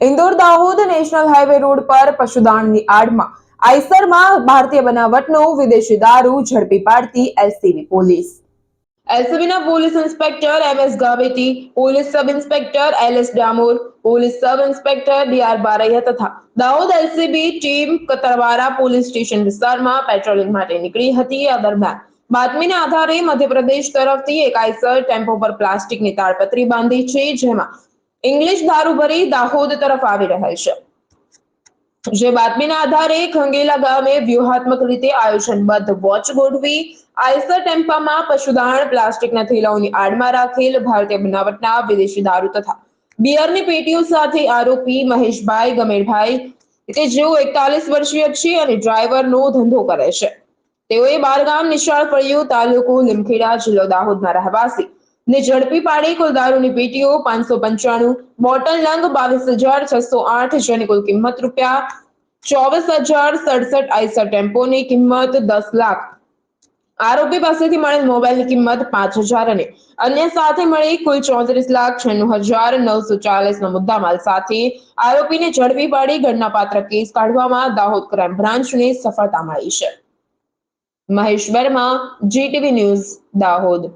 Indore Dahod national highway road પર પશુદાણની આડમાં આઈસરમાં ભારતીય બનાવટનો વિદેશી દારૂ ઝડપી પાડતી LCB police. એલસીબીના police inspector M S Gaveti police sub inspector L S Damor, police sub inspector D R Baraiya તથા Dahod LCB team Katarvara police station વિસ્તારમાં patrolling માટે નીકળી હતી આ દરમિયાન. બાતમીના આધારે મધ્યપ્રદેશ તરફથી એક આઈસર ટેમ્પો પર પ્લાસ્ટિકની તાડપત્રી બાંધી છે, જેમાં ઇંગ્લિશ દારૂ દાહોદ તરફ આવી રહેલ છે. જે બાતમીના આધારે ખંગેલા ગામે વ્યૂહાત્મક રીતે આયોજનબદ્ધ વોચ ગોઠવી, આઈસર ટેમ્પામાં પશુદાણ, પ્લાસ્ટિકના થેલાઓની આડમાં રાખેલ ભારતીય બનાવટના વિદેશી દારૂ તથા બિયરની પેટીઓ સાથે આરોપી મહેશભાઈ ગમેરભાઈ, કે જેઓ એકતાલીસ વર્ષીય છે અને ડ્રાઈવરનો ધંધો કરે છે. તેઓએ બારગામ નિશાળ ફળિયું તાલુકો લીમખેડા જિલ્લો દાહોદના રહેવાસી ને ઝડપી પાડી કુલ દારૂની પેટીઓ પાંચસો પંચાણું, બોટલ નંગ બાવીસ હજાર છસો આઠ જેની કુલ કિંમત રૂપિયા ચોવીસ હજાર સડસઠ આઈસર ટેમ્પોની કિંમત દસ લાખ. આરોપી પાસેથી મળેલ મોબાઈલની કિંમત પાંચ હજાર અને અન્ય સાથે મળી કુલ ચોત્રીસ લાખ છન્નું હજાર નવસો ચાલીસનો મુદ્દામાલ સાથે આરોપીને ઝડપી પાડી ગણનાપાત્ર કેસ કાઢવામાં દાહોદ ક્રાઇમ બ્રાન્ચને સફળતા મળી છે. Mahesh Verma, GTV news, Dahod.